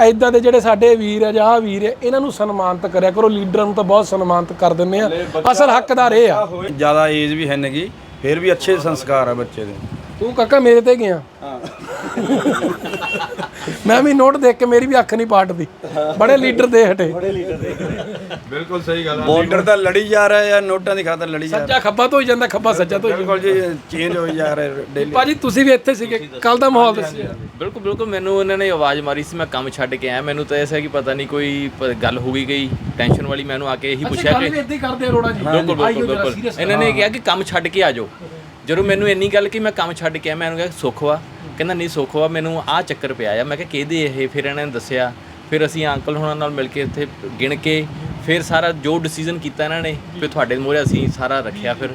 ਐਦਾਂ ਦੇ ਜਿਹੜੇ ਸਾਡੇ ਵੀਰ ਆ ਜਾਂ ਆਹ ਵੀਰ ਆ ਇਹਨਾਂ ਨੂੰ ਸਨਮਾਨਿਤ ਕਰਿਆ ਕਰੋ ਲੀਡਰਾਂ ਨੂੰ ਤਾਂ ਬਹੁਤ ਸਨਮਾਨਿਤ ਕਰ ਦਿੰਦੇ ਆ। ਅਸਲ ਹੱਕਦਾਰ ਇਹ ਆ। ਜ਼ਿਆਦਾ ਏਜ ਵੀ ਹੈ ਨਹੀਂਗੀ ਫਿਰ ਵੀ ਅੱਛੇ ਸੰਸਕਾਰ ਆ ਬੱਚੇ ਦੇ। ਤੂੰ ਕਾਕਾ ਮੇਰੇ ਤੇ ਗਿਆ। ਮੈਂ ਵੀ ਨੋਟ ਦੇਖ ਕੇ ਮੇਰੀ ਵੀ ਅੱਖ ਨਹੀਂ ਪਾਟਦੀ। ਬੜੇ ਲੀਡਰ ਦੇ ਹਟੇ। ਬਿਲਕੁਲ ਸਹੀ ਗੱਲ ਹੈ ਲੀਡਰ ਤਾਂ ਲੜੀ ਜਾ ਰਿਹਾ ਹੈ ਨੋਟਾਂ ਦੀ ਖਾਤਰ ਲੜੀ ਜਾ ਰਿਹਾ ਸੱਜਾ ਖੱਬਾ ਤੋਂ ਹੀ ਜਾਂਦਾ ਖੱਬਾ ਸੱਜਾ ਤੋਂ ਹੀ ਬਿਲਕੁਲ ਜੀ ਚੇਂਜ ਹੋਈ ਜਾ ਰਿਹਾ ਡੇਲੀ ਭਾਜੀ ਤੁਸੀਂ ਵੀ ਇੱਥੇ ਸੀਗੇ ਕੱਲ ਦਾ ਮਾਹੌਲ ਦੱਸਿਆ ਬਿਲਕੁਲ ਬਿਲਕੁਲ ਮੈਨੂੰ ਇਹਨਾਂ ਨੇ ਆਵਾਜ਼ ਮਾਰੀ ਸੀ ਮੈਂ ਕੰਮ ਛੱਡ ਕੇ ਆਇਆ। ਮੈਨੂੰ ਤਾਂ ਐਸਾ ਕਿ ਪਤਾ ਨਹੀਂ ਕੋਈ ਗੱਲ ਹੋ ਗਈ ਗਈ ਟੈਨਸ਼ਨ ਵਾਲੀ ਮੈਨੂੰ ਆ ਕੇ ਇਹੀ ਪੁੱਛਿਆ ਕਿ ਕਰਦੇ ਜੀ। ਬਿਲਕੁਲ ਬਿਲਕੁਲ ਇਹਨਾਂ ਨੇ ਕਿਹਾ ਕਿ ਕੰਮ ਛੱਡ ਕੇ ਆ ਜਾਓ। ਜਦੋਂ ਮੈਨੂੰ ਇੰਨੀ ਗੱਲ ਕਿ ਮੈਂ ਕੰਮ ਛੱਡ ਕੇ ਆਇਆ ਮੈਂ ਉਹਨੂੰ ਕਿਹਾ ਸੁੱਖ ਵਾ? ਕਹਿੰਦਾ ਨਹੀਂ ਸੁੱਖ ਵਾ। ਮੈਨੂੰ ਆਹ ਚੱਕਰ ਪਿਆ ਆ। ਮੈਂ ਕਿਹਾ ਕਿਹਦੇ ਇਹ? ਫਿਰ ਇਹਨਾਂ ਨੇ ਦੱਸਿਆ। ਫਿਰ ਅਸੀਂ ਅੰਕਲ ਹੋਣਾ ਨਾਲ ਮਿਲ ਕੇ ਉੱਥੇ ਗਿਣ ਕੇ ਫਿਰ ਸਾਰਾ ਜੋ ਡਿਸੀਜਨ ਕੀਤਾ ਇਹਨਾਂ ਨੇ ਫਿਰ ਤੁਹਾਡੇ ਮੂਹਰੇ ਅਸੀਂ ਸਾਰਾ ਰੱਖਿਆ ਫਿਰ।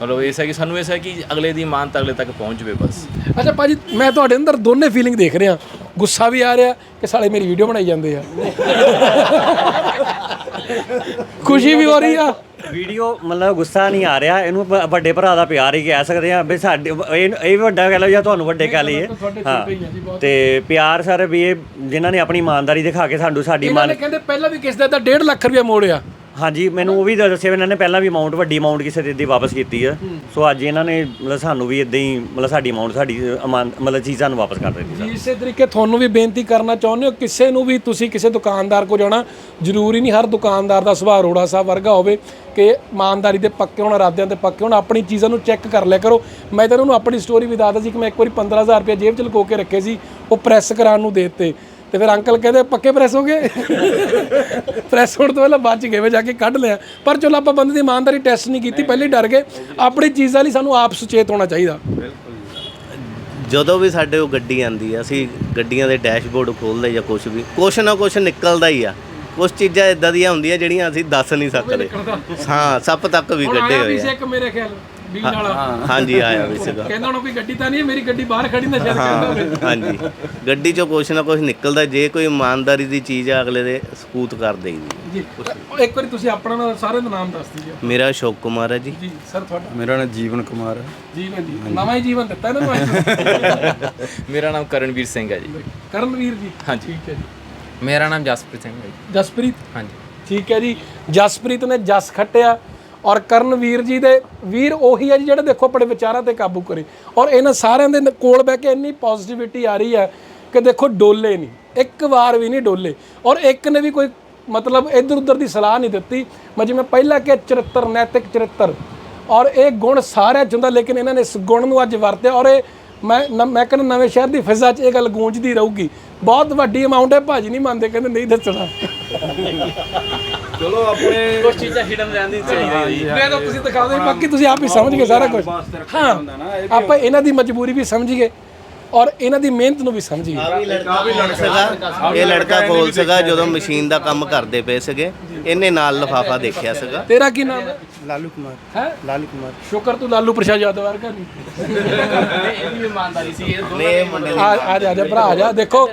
ਮਤਲਬ ਇਹ ਹੈ ਕਿ ਸਾਨੂੰ ਇਹ ਹੈ ਕਿ ਅਗਲੇ ਦੀ ਇਮਾਨਤ ਅਗਲੇ ਤੱਕ ਪਹੁੰਚ ਜਵੇ ਬਸ। ਅੱਛਾ ਭਾਜੀ ਮੈਂ ਤੁਹਾਡੇ ਅੰਦਰ ਦੋਨੇ ਫੀਲਿੰਗ ਦੇਖ ਰਿਹਾ। ਗੁੱਸਾ ਵੀ ਆ ਰਿਹਾ ਕਿ ਸਾਲੇ ਮੇਰੀ ਵੀਡੀਓ ਬਣਾਈ ਜਾਂਦੇ ਆ। ਖੁਸ਼ੀ ਵੀ ਹੋ ਰਹੀ ਆ। ਵੀਡੀਓ ਮਤਲਬ ਗੁੱਸਾ ਨਹੀਂ ਆ ਰਿਹਾ ਇਹਨੂੰ ਵੱਡੇ ਭਰਾ ਦਾ ਪਿਆਰ ਹੀ ਕਹਿ ਸਕਦੇ ਆ ਵੀ ਸਾਡੇ ਇਹ ਇਹ ਵੀ ਵੱਡਾ ਕਹਿ ਲਓ ਜਾਂ ਤੁਹਾਨੂੰ ਵੱਡੇ ਕਹਿ ਲਈਏ। ਹਾਂ ਤੇ ਪਿਆਰ ਸਰ ਵੀ ਇਹ ਜਿਨ੍ਹਾਂ ਨੇ ਆਪਣੀ ਇਮਾਨਦਾਰੀ ਦਿਖਾ ਕੇ ਸਾਨੂੰ ਸਾਡੀ ਇਹਨਾਂ ਮੰਨ ਨੇ ਕਹਿੰਦੇ ਪਹਿਲਾਂ ਵੀ ਕਿਸੇ ਦਾ ਤਾਂ 1.5 ਲੱਖ ਰੁਪਇਆ ਮੋੜਿਆ। ਹਾਂਜੀ ਮੈਨੂੰ ਉਹ ਵੀ ਦੱਸਿਆ ਵੀ ਇਹਨਾਂ ਨੇ ਪਹਿਲਾਂ ਵੀ ਅਮਾਉਂਟ ਵੱਡੀ ਅਮਾਉਂਟ ਕਿਸੇ ਦੀ ਵਾਪਸ ਕੀਤੀ ਆ। ਸੋ ਅੱਜ ਇਹਨਾਂ ਨੇ ਮਤਲਬ ਸਾਨੂੰ ਵੀ ਇਦਾਂ ਹੀ ਮਤਲਬ ਸਾਡੀ ਅਮਾਉਂਟ ਸਾਡੀ ਅਮਾਨ- ਮਤਲਬ ਚੀਜ਼ਾਂ ਨੂੰ ਵਾਪਸ ਕਰ ਦਿੱਤੀ ਜੀ ਇਸੇ ਤਰੀਕੇ ਤੁਹਾਨੂੰ ਵੀ ਬੇਨਤੀ ਕਰਨਾ ਚਾਹੁੰਦੇ ਹੋ ਕਿਸੇ ਨੂੰ ਵੀ ਤੁਸੀਂ ਕਿਸੇ ਦੁਕਾਨਦਾਰ ਕੋ ਜਾਣਾ ਜ਼ਰੂਰੀ ਨਹੀਂ ਹਰ ਦੁਕਾਨਦਾਰ ਦਾ ਸੁਭਾਅ ਰੋੜਾ ਸਾਹਿਬ ਵਰਗਾ ਹੋਵੇ ਕਿ ਇਮਾਨਦਾਰੀ ਦੇ ਪੱਕੇ ਹੋਣ ਇਰਾਦਿਆਂ ਦੇ ਪੱਕੇ ਹੋਣ ਆਪਣੀ ਚੀਜ਼ਾਂ ਨੂੰ ਚੈੱਕ ਕਰ ਲਿਆ ਕਰੋ। ਮੈਂ ਤਾਂ ਉਹਨੂੰ ਆਪਣੀ ਸਟੋਰੀ ਵੀ ਦੱਸਦਾ ਸੀ ਕਿ ਮੈਂ ਇੱਕ ਵਾਰੀ 15000 ਰੁਪਏ ਜੇਬ 'ਚ ਲੁਕੋ ਕੇ ਰੱਖੇ ਸੀ ਉਹ ਪ੍ਰੈਸ ਕਰਾਉਣ ਨੂੰ ਦੇ ਦਿੱਤੇ। ਤੇ ਫਿਰ ਅੰਕਲ ਕਹਿੰਦੇ ਪੱਕੇ ਪ੍ਰੈਸ ਹੋ ਗਏ? ਪ੍ਰੈਸ ਹੋਣ ਤੋਂ ਪਹਿਲਾਂ ਬਚ ਗਏ ਵੇ ਜਾ ਕੇ ਕੱਢ ਲਿਆ। ਪਰ ਚਲੋ ਆਪਾਂ ਬੰਦੇ ਦੀ ਇਮਾਨਦਾਰੀ ਟੈਸਟ ਨਹੀਂ ਕੀਤੀ ਪਹਿਲੇ ਡਰ ਗਏ। ਆਪਣੀ ਚੀਜ਼ਾਂ ਲਈ ਸਾਨੂੰ ਆਪ ਸੁਚੇਤ ਹੋਣਾ ਚਾਹੀਦਾ। ਜਦੋਂ ਵੀ ਸਾਡੇ ਉਹ ਗੱਡੀ ਆਂਦੀ ਆ ਅਸੀਂ ਗੱਡੀਆਂ ਦੇ ਡੈਸ਼ਬੋਰਡ ਖੋਲਦੇ ਜਾਂ ਕੁਝ ਵੀ ਕੁਛ ਨਾ ਕੁਛ ਨਿਕਲਦਾ ਹੀ ਆ। ਕੁਝ ਚੀਜ਼ਾਂ ਇਦਾਂ ਦੀਆਂ ਹੁੰਦੀਆਂ ਜਿਹੜੀਆਂ ਅਸੀਂ ਦੱਸ ਨਹੀਂ ਸਕਦੇ। ਹਾਂ ਸੱਪ ਤੱਕ ਵੀ ਗੱਡੇ ਹੋਏ ਆ। ਇੱਕ ਮੇਰੇ ਖਿਆਲ। ਹਾਂਜੀ ਆਇਆ ਵੀ ਸੀਗਾ। ਕਹਿੰਦਾ ਹੁਣ ਕੋਈ ਗੱਡੀ ਤਾਂ ਨਹੀਂ ਹੈ ਮੇਰੀ ਗੱਡੀ ਬਾਹਰ ਖੜੀ ਨਾ ਸ਼ਾਇਦ ਕਹਿੰਦਾ ਹੋਵੇ। ਹਾਂਜੀ। ਗੱਡੀ ਚੋਂ ਕੁਛ ਨਾ ਕੁਛ ਨਿਕਲਦਾ ਜੇ ਕੋਈ ਇਮਾਨਦਾਰੀ ਦੀ ਚੀਜ਼ ਆ ਅਗਲੇ ਦੇ ਸਪੂਤ ਕਰ ਦੇਈਦੀ। ਜੀ। ਉਹ ਇੱਕ ਵਾਰੀ ਤੁਸੀਂ ਆਪਣਾ ਨਾਮ ਸਾਰੇ ਦਾ ਨਾਮ ਦੱਸ ਦਿਓ। ਮੇਰਾ ਅਸ਼ੋਕ ਕੁਮਾਰ ਹੈ ਜੀ। ਜੀ ਸਰ ਤੁਹਾਡਾ? ਮੇਰਾ ਨਾਮ ਜੀਵਨ ਕੁਮਾਰ ਹੈ। ਜੀਵਨ ਜੀ। ਨਵਾਂ ਹੀ ਜੀਵਨ ਦਿੱਤਾ ਇਹਨਾਂ ਨੂੰ ਅੱਜ। ਮੇਰਾ ਨਾਮ ਕਰਨਵੀਰ ਸਿੰਘ ਹੈ ਜੀ। ਕਰਨਵੀਰ ਜੀ। ਹਾਂਜੀ। ਠੀਕ ਹੈ ਜੀ। ਮੇਰਾ ਨਾਮ ਜਸਪ੍ਰੀਤ ਸਿੰਘ ਹੈ ਜੀ। ਜਸਪ੍ਰੀਤ? ਹਾਂਜੀ। ਠੀਕ ਹੈ ਜੀ। ਜਸਪ੍ਰੀਤ ਨੇ ਜਸ ਖੱਟਿਆ। ਔਰ ਕਰਨਵੀਰ ਜੀ ਦੇ ਵੀਰ ਉਹੀ ਹੈ ਜੀ ਜਿਹੜੇ ਦੇਖੋ ਆਪਣੇ ਵਿਚਾਰਾਂ ਤੇ ਕਾਬੂ ਕਰੇ। ਔਰ ਇਹਨਾਂ ਸਾਰਿਆਂ ਦੇ ਕੋਲ ਬਹਿ ਕੇ ਇੰਨੀ ਪੋਜ਼ਿਟਿਵਿਟੀ ਆ ਰਹੀ ਹੈ ਕਿ ਦੇਖੋ ਡੋਲੇ ਨਹੀਂ। ਇੱਕ ਵਾਰ ਵੀ ਨਹੀਂ ਡੋਲੇ। ਔਰ ਇੱਕ ਨੇ ਵੀ ਕੋਈ ਮਤਲਬ ਇੱਧਰ ਉੱਧਰ ਦੀ ਸਲਾਹ ਨਹੀਂ ਦਿੱਤੀ। ਮੈਂ ਜਿਵੇਂ ਪਹਿਲਾਂ ਕਿ ਚਰਿੱਤਰ, ਨੈਤਿਕ ਚਰਿੱਤਰ। ਔਰ ਇਹ ਗੁਣ ਸਾਰਿਆਂ 'ਚ ਹੁੰਦਾ, ਲੇਕਿਨ ਇਹਨਾਂ ਨੇ ਇਸ ਗੁਣ ਨੂੰ ਅੱਜ ਵਰਤਿਆ। ਔਰ ਇਹ ਮੈਂ ਨ- ਮੈਂ ਕਹਿੰਦਾ ਨਵੇਂ ਸ਼ਹਿਰ ਦੀ ਫਿਜ਼ਾ 'ਚ ਇਹ ਗੱਲ ਗੂੰਜਦੀ ਰਹੂਗੀ। ਬਹੁਤ ਵੱਡੀ ਅਮਾਉਂਟ ਹੈ ਭਾਜੀ ਨਹੀਂ ਮੰਨਦੇ ਕਹਿੰਦੇ ਨਹੀਂ ਦੱਸਣਾ। ਚਲੋ ਆਪਣੇ ਕੁਝ ਚੀਜ਼ਾਂ ਹਿਡਨ ਰਹਿੰਦੀ ਚਾਹੀਦੀ ਮੈਂ ਤਾਂ ਤੁਸੀਂ ਦਿਖਾ ਦਿਓ ਬਾਕੀ ਤੁਸੀਂ ਆਪ ਹੀ ਸਮਝ ਗਏ ਸਾਰਾ ਕੁਝ ਹਾਂ ਆਪਾਂ ਇਹਨਾਂ ਦੀ ਮਜਬੂਰੀ ਵੀ ਸਮਝ ਗਏ। ਔਰ ਇਹਨਾਂ ਦੀ ਮਿਹਨਤ ਨੂੰ ਵੀ ਸਮਝ ਗਏ ਆ ਵੀ ਲੜਕਾ ਕੋਲ ਸੀਗਾ ਇਹ ਲੜਕਾ ਕੋਲ ਸੀਗਾ ਜਦੋਂ ਮਸ਼ੀਨ ਦਾ ਕੰਮ ਕਰਦੇ ਪਏ ਸੀਗੇ। ਇਹਨੇ ਨਾਲ ਲਫਾਫਾ ਦੇਖਿਆ ਸੀਗਾ। ਤੇਰਾ ਕੀ ਨਾਮ ਹੈ? ਲਾਲੂ ਕੁਮਾਰ। ਹੈ? ਲਾਲੂ ਕੁਮਾਰ। ਸ਼ੁਕਰ ਤੂੰ ਲਾਲੂ ਪ੍ਰਸ਼ਾਦ ਯਾਦਵ ਵਰਗਾ ਨਹੀਂ ਇਹ ਵੀ ਇਮਾਨਦਾਰੀ ਸੀ। ਇਹ ਨੇ ਇਹ ਮੁੰਡੇ ਆ ਆ ਜਾ ਆ ਜਾ ਭਰਾ ਆ ਜਾ। ਦੇਖੋ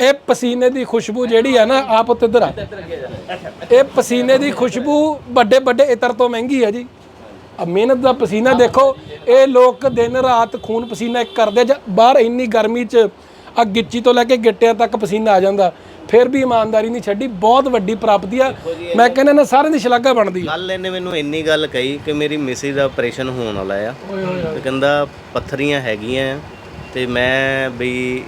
ਇਹ ਪਸੀਨੇ ਦੀ ਖੁਸ਼ਬੂ ਜਿਹੜੀ ਹੈ ਨਾ ਆਪ ਉੱਤੇ ਇੱਧਰ ਆ। ਇਹ ਪਸੀਨੇ ਦੀ ਖੁਸ਼ਬੂ ਵੱਡੇ ਵੱਡੇ ਇਤਰ ਤੋਂ ਮਹਿੰਗੀ ਹੈ ਜੀ। ਆ ਮਿਹਨਤ ਦਾ ਪਸੀਨਾ ਦੇਖੋ ਇਹ ਲੋਕ ਦਿਨ ਰਾਤ ਖੂਨ ਪਸੀਨਾ ਇੱਕ ਕਰਦੇ ਜਾਂ ਬਾਹਰ ਇੰਨੀ ਗਰਮੀ 'ਚ ਆ ਗਿੱਚੀ ਤੋਂ ਲੈ ਕੇ ਗਿੱਟਿਆਂ ਤੱਕ ਪਸੀਨਾ ਆ ਜਾਂਦਾ। ਫਿਰ ਵੀ ਇਮਾਨਦਾਰੀ ਨਹੀਂ ਛੱਡੀ ਬਹੁਤ ਵੱਡੀ ਪ੍ਰਾਪਤੀ ਆ। ਮੈਂ ਕਹਿੰਦਾ ਨਾ ਸਾਰਿਆਂ ਦੀ ਸ਼ਲਾਘਾ ਬਣਦੀ ਆ। ਕੱਲ ਇਹਨੇ ਮੈਨੂੰ ਇੰਨੀ ਗੱਲ ਕਹੀ ਕਿ ਮੇਰੀ ਮਿਸਿਸ ਦਾ ਆਪਰੇਸ਼ਨ ਹੋਣ ਵਾਲਾ ਆ। ਤੇ ਕਹਿੰਦਾ ਪੱਥਰੀਆਂ ਹੈਗੀਆਂ ਆ ਤੇ ਮੈਂ ਬਈ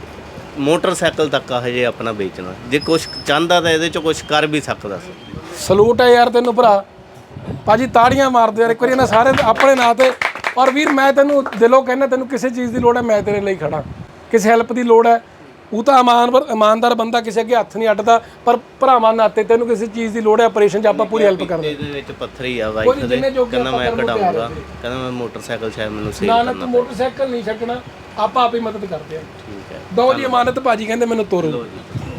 ਮੋਟਰਸਾਈਕਲ ਤੱਕ ਆ ਹਜੇ ਆਪਣਾ ਵੇਚਣਾ। ਜੇ ਕੁਝ ਚਾਹੁੰਦਾ ਤਾਂ ਇਹਦੇ ਚੋਂ ਕੁਝ ਕਰ ਵੀ ਸਕਦਾ ਸੀ। ਸਲੂਟ ਹੈ ਯਾਰ ਤੈਨੂੰ ਭਰਾ। ਭਾਜੀ ਤਾੜੀਆਂ ਮਾਰਦੇ ਯਾਰ ਇੱਕ ਵਾਰੀ ਇਹਨਾਂ ਸਾਰੇ ਆਪਣੇ ਨਾਂ ਤੇ। ਔਰ ਵੀਰ ਮੈਂ ਤੈਨੂੰ ਦਿਲੋਂ ਕਹਿੰਦਾ ਤੈਨੂੰ ਕਿਸੇ ਚੀਜ਼ ਦੀ ਲੋੜ ਹੈ ਮੈਂ ਤੇਰੇ ਲਈ ਖੜਾ। ਕਿਸੇ ਹੈਲਪ ਦੀ ਲੋੜ ਹੈ। ਉਹ ਤਾਂ ਇਮਾਨਵਰ ਇਮਾਨਦਾਰ ਬੰਦਾ ਕਿਸੇ ਅੱਗੇ ਹੱਥ ਨਹੀਂ ਅੱਡਦਾ। ਪਰ ਭਰਾਵਾਂ ਨਾਤੇ ਤੈਨੂੰ ਕਿਸੇ ਚੀਜ਼ ਦੀ ਲੋੜ ਹੈ ਆਪਰੇਸ਼ਨ 'ਚ ਆਪਾਂ ਪੂਰੀ ਹੈਲਪ ਕਰਦੇ। ਇਹਦੇ ਵਿੱਚ ਪੱਥਰੀ ਆ ਕੋਈ ਵਾਈਫ ਨੀ, ਦੇ ਕਹਿੰਦਾ ਮੈਂ ਕਰਨ ਨੂੰ ਕਢਾਉਂਗਾ। ਹਾਂ। ਕਹਿੰਦਾ ਮੈਂ ਮੋਟਰਸਾਈਕਲ ਸ਼ਾਇਦ ਮੈਨੂੰ ਸੇਲ ਨਾ ਨਾ ਕਰਨਾ ਤੂੰ ਮੋਟਰਸਾਈਕਲ ਨਹੀਂ ਛੱਡਣਾ ਆਪਾਂ ਆਪ ਹੀ ਮਦਦ ਕਰਦੇ ਆ। ਠੀਕ ਹੈ। ਦੋ ਜੀ ਇਮਾਨਤ ਭਾਜੀ ਕਹਿੰਦੇ ਮੈਨੂੰ ਤੋਰੋ।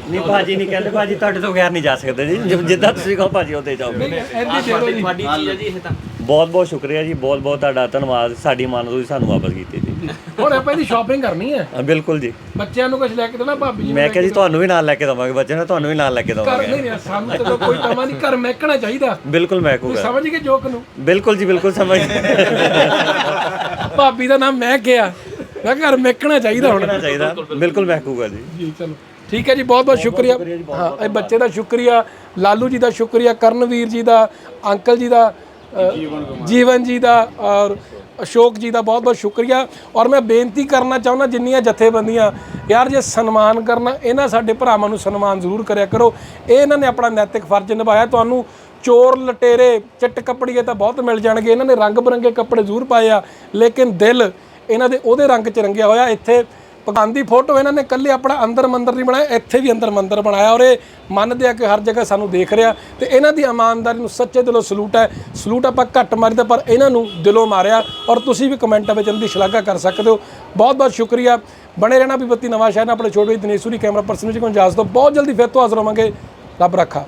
ਨਹੀਂ ਭਾਜੀ ਨਹੀਂ ਕਹਿੰਦੇ ਭਾਜੀ ਤੁਹਾਡੇ ਤੋਂ ਗੈਰ ਨਹੀਂ ਜਾ ਸਕਦੇ ਜੀ। ਜਿੱਦਾਂ ਤੁਸੀਂ ਕਹੋ ਭਾਜੀ ਉਹਦੇ ਜਾਓਗੇ ਐਂਦੀ ਦੇ ਦਿਓ ਜੀ। ਤੁਹਾਡੀ ਚੀਜ਼ ਹੈ ਜੀ ਇਹ ਤਾਂ। ਬਹੁਤ ਬਹੁਤ ਸ਼ੁਕਰੀਆ ਜੀ ਬਹੁਤ ਬਹੁਤ ਤੁਹਾਡਾ ਧੰਨਵਾਦ। ਸਾਡੀ ਮਾਨ ਤੁਸੀਂ ਸਾਨੂੰ ਵਾਪਸ ਕੀਤੀ ਜੀ। ਹੁਣ ਆਪਾਂ ਇਹਦੀ ਸ਼ਾਪਿੰਗ ਕਰਨੀ ਹੈ। ਹਾਂ, ਬਿਲਕੁਲ ਜੀ। ਬੱਚਿਆਂ ਨੂੰ ਕੁਝ ਲੈ ਕੇ ਦੇਣਾ ਭਾਬੀ ਜੀ ਮੈਂ ਕਿਹਾ ਜੀ ਤੁਹਾਨੂੰ ਵੀ ਨਾਲ ਲੈ ਕੇ ਦਵਾਂਗੇ ਬੱਚੇ ਨੇ ਤੁਹਾਨੂੰ ਵੀ ਨਾਲ ਲੈ ਕੇ ਘਰ ਦਵਾਂਗੇ। ਨਹੀਂ ਨਹੀਂ ਸਾਨੂੰ ਤਾਂ ਕੋਈ ਤਮਾ ਨਹੀਂ ਘਰ ਮਹਿਕਣਾ ਚਾਹੀਦਾ। ਬਿਲਕੁਲ ਮਹਿਕੂਗਾ। ਸਮਝ ਗਏ ਜੋਕ ਨੂੰ? ਬਿਲਕੁਲ ਜੀ ਬਿਲਕੁਲ ਸਮਝ ਭਾਬੀ ਦਾ ਨਾਮ ਮੈਂ ਕਿਹਾ ਮੈਂ ਕਿਹਾ ਘਰ ਮਹਿਕਣਾ ਚਾਹੀਦਾ ਹੁਣ। ਹੋਣਾ ਚਾਹੀਦਾ। ਬਿਲਕੁਲ ਮਹਿਕੂਗਾ ਜੀ। ਜੀ ਚਲੋ। ਠੀਕ ਹੈ ਜੀ ਬਹੁਤ ਬਹੁਤ ਸ਼ੁਕਰੀਆ। ਹਾਂ ਇਹ ਬੱਚੇ ਦਾ ਸ਼ੁਕਰੀਆ ਲਾਲੂ ਜੀ ਦਾ ਸ਼ੁਕਰੀਆ ਕਰਨਵੀਰ ਜੀ ਦਾ ਅੰਕਲ ਜੀ ਦਾ ਜੀਵਨ ਜੀ ਦਾ ਔਰ ਅਸ਼ੋਕ ਜੀ ਦਾ ਬਹੁਤ ਬਹੁਤ ਸ਼ੁਕਰੀਆ। ਔਰ ਮੈਂ ਬੇਨਤੀ ਕਰਨਾ ਚਾਹੁੰਦਾ ਜਿੰਨੀਆਂ ਜਥੇਬੰਦੀਆਂ ਯਾਰ ਜੇ ਸਨਮਾਨ ਕਰਨਾ ਇਹਨਾਂ ਸਾਡੇ ਭਰਾਵਾਂ ਨੂੰ ਸਨਮਾਨ ਜ਼ਰੂਰ ਕਰਿਆ ਕਰੋ। ਇਹ ਇਹਨਾਂ ਨੇ ਆਪਣਾ ਨੈਤਿਕ ਫਰਜ਼ ਨਿਭਾਇਆ। ਤੁਹਾਨੂੰ ਚੋਰ ਲਟੇਰੇ ਚਿੱਟ ਕੱਪੜੀਏ ਤਾਂ ਬਹੁਤ ਮਿਲ ਜਾਣਗੇ। ਇਹਨਾਂ ਨੇ ਰੰਗ ਬਰੰਗੇ ਕੱਪੜੇ ਜ਼ਰੂਰ ਪਾਏ ਆ ਲੇਕਿਨ ਦਿਲ ਇਹਨਾਂ ਦੇ ਉਹਦੇ ਰੰਗ 'ਚ ਰੰਗਿਆ ਹੋਇਆ। ਇੱਥੇ ਭਗਵਾਨ ਦੀ ਫੋਟੋ ਇਹਨਾਂ ਨੇ ਇਕੱਲੇ ਆਪਣਾ ਅੰਦਰ ਮੰਦਰ ਨਹੀਂ ਬਣਾਇਆ, ਇੱਥੇ ਵੀ ਅੰਦਰ ਮੰਦਰ ਬਣਾਇਆ ਔਰ ਇਹ ਮੰਨਦੇ ਆ ਕਿ ਹਰ ਜਗ੍ਹਾ ਸਾਨੂੰ ਦੇਖ ਰਿਹਾ ਤੇ ਇਹਨਾਂ ਦੀ ਇਮਾਨਦਾਰੀ ਨੂੰ ਸੱਚੇ ਦਿਲੋਂ ਸਲੂਟ ਹੈ, ਸਲੂਟ ਆਪਾਂ ਘੱਟ ਮਾਰੀਦਾ ਪਰ ਇਹਨਾਂ ਨੂੰ ਦਿਲੋਂ ਮਾਰਿਆ ਔਰ ਤੁਸੀਂ ਵੀ ਕਮੈਂਟਾਂ ਵਿੱਚ ਇਹਨਾਂ ਦੀ ਸ਼ਲਾਘਾ ਕਰ ਸਕਦੇ ਹੋ। ਬਹੁਤ ਬਹੁਤ ਸ਼ੁਕਰੀਆ। ਬਣੇ ਰਹਿਣਾ ਵੀ ਬੱਤੀ ਨਵਾਂ ਸ਼ਹਿਰ ਨਾਲ ਆਪਣੇ ਛੋਟੇ ਦਿਨੇਸ਼ੂਰੀ ਕੈਮਰਾ ਪਰਸਨ ਜੀ ਕੋਲ ਇਜਾਜ਼ਤ ਦਿਓ ਬਹੁਤ ਜਲਦੀ ਫਿਰ ਤੋਂ ਹਾਜ਼ਰ ਹੋਵਾਂਗੇ। ਰੱਬ ਰੱਖਾ।